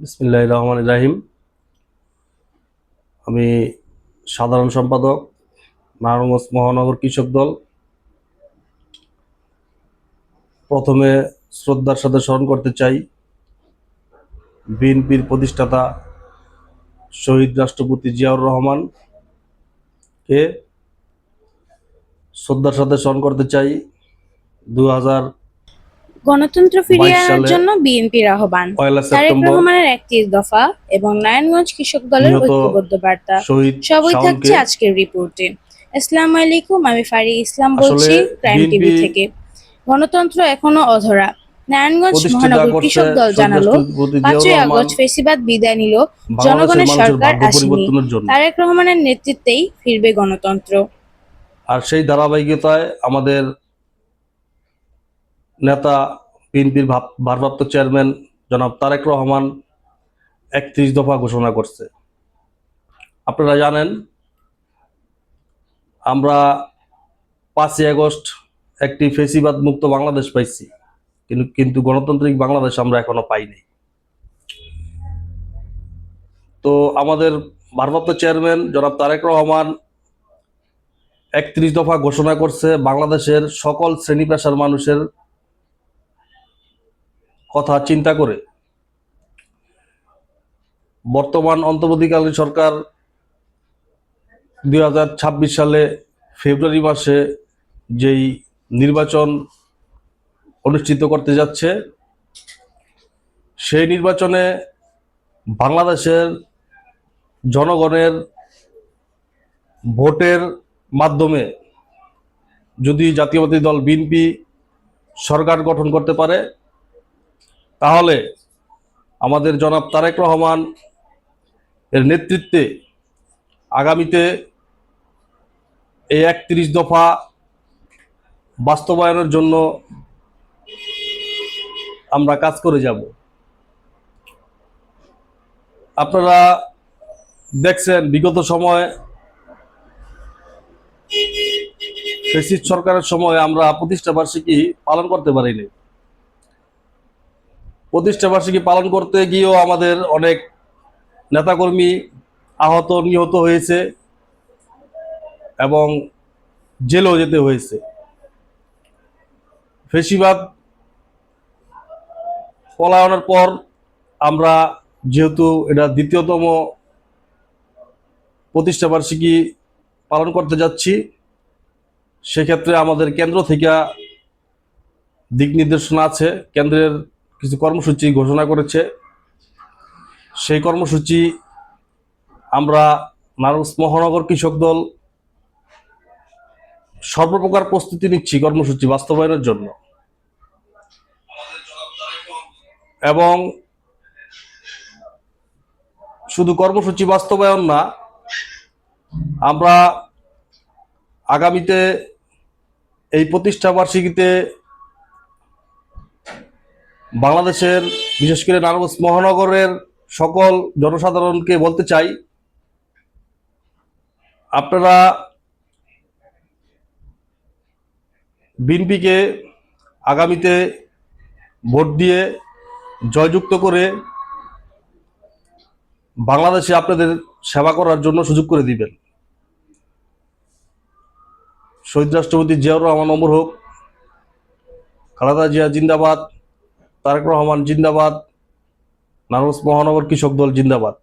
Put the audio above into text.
বিসমিল্লাহ রহমান রাহিম আমি সাধারণ সম্পাদক, নারায়ণগঞ্জ মহানগর কৃষক দল। প্রথমে শ্রদ্ধার সাথে স্মরণ করতে চাই, বিএনপির প্রতিষ্ঠাতা শহীদ রাষ্ট্রপতি জিয়াউর রহমানকে শ্রদ্ধার সাথে স্মরণ করতে চাই দু হাজার গণতন্ত্র ফিরিয়ে আনার জন্য বিএনপির আহ্বান। তারেক রহমানের একত্রিশ দফা এবং নারায়ণগঞ্জ কৃষক দলের ঐক্যবদ্ধ বার্তা সবই থাকছে আজকের রিপোর্টে। আসসালামু আলাইকুম আমি ফারি ইসলাম বলছি ক্রাইম টিভি থেকে। গণতন্ত্র এখনও অধরা। নারায়ণগঞ্জ মহানগর কৃষক দল জানালো পাঁচই আগস্ট ফেসিবাদ বিদায় নিল। জনগণের সরকার আসেনি। তারেক রহমানের নেতৃত্বেই ফিরবে গণতন্ত্র। আর সেই ধারাবাহিকতায় আমাদের নেতা বিএনপির ভারপ্রাপ্ত চেয়ারম্যান জনাব তারেক রহমান একত্রিশ দফা ঘোষণা করছে। আপনারা জানেন, আমরা পাঁচই আগস্ট একটি ফেসিবাদ মুক্ত বাংলাদেশ পাইছি, কিন্তু কিন্তু গণতান্ত্রিক বাংলাদেশ আমরা এখনও পাইনি। তো আমাদের ভারপ্রাপ্ত চেয়ারম্যান জনাব তারেক রহমান একত্রিশ দফা ঘোষণা করছে, বাংলাদেশের সকল শ্রেণি পেশার মানুষের কথা চিন্তা করে। বর্তমান অন্তর্বর্তীকালীন সরকার দু হাজার ছাব্বিশ সালে ফেব্রুয়ারি মাসে যেই নির্বাচন অনুষ্ঠিত করতে যাচ্ছে, সেই নির্বাচনে বাংলাদেশের জনগণের ভোটের মাধ্যমে যদি জাতীয়বাদী দল, বিএনপি সরকার গঠন করতে পারে তাহলে আমাদের জনাব তারেক রহমান এর নেতৃত্বে আগামীতে এই একত্রিশ দফা বাস্তবায়নের জন্য আমরা কাজ করে যাব। আপনারা দেখছেন, বিগত সময় ফেসিস্ট সরকারের সময় আমরা প্রতিষ্ঠা বার্ষিকী পালন করতে পারিনি। প্রতিষ্ঠা বার্ষিকী পালন করতে গিয়েও আমাদের অনেক নেতাকর্মী আহত নিহত হয়েছে এবং জেলেও যেতে হয়েছে। ফেসিবাদ পলায়নের পর আমরা যেহেতু এটা দ্বিতীয়তম প্রতিষ্ঠা বার্ষিকী পালন করতে যাচ্ছি, সেক্ষেত্রে আমাদের কেন্দ্র থেকে দিক নির্দেশনা আছে। কেন্দ্রের কিছু কর্মসূচি ঘোষণা করেছে। সেই কর্মসূচি আমরা নারায়ণ মহানগর কৃষক দল সর্বপ্রকার প্রস্তুতি নিচ্ছি কর্মসূচি বাস্তবায়নের জন্য। এবং শুধু কর্মসূচি বাস্তবায়ন না, আমরা আগামীতে এই প্রতিষ্ঠা বার্ষিকীতে বাংলাদেশের, বিশেষ করে নারায়ণগঞ্জ মহানগরের সকল জনসাধারণকে বলতে চাই, আপনারা বিএনপিকে আগামীতে ভোট দিয়ে জয়যুক্ত করে বাংলাদেশে আপনাদের সেবা করার জন্য সুযোগ করে দিবেন। শহীদ রাষ্ট্রপতি জিয়াউর রহমান অমর হোক, খালাদা জিয়া জিন্দাবাদ তারেক রহমান জিন্দাবাদ নারস মহানগর কৃষক দল জিন্দাবাদ।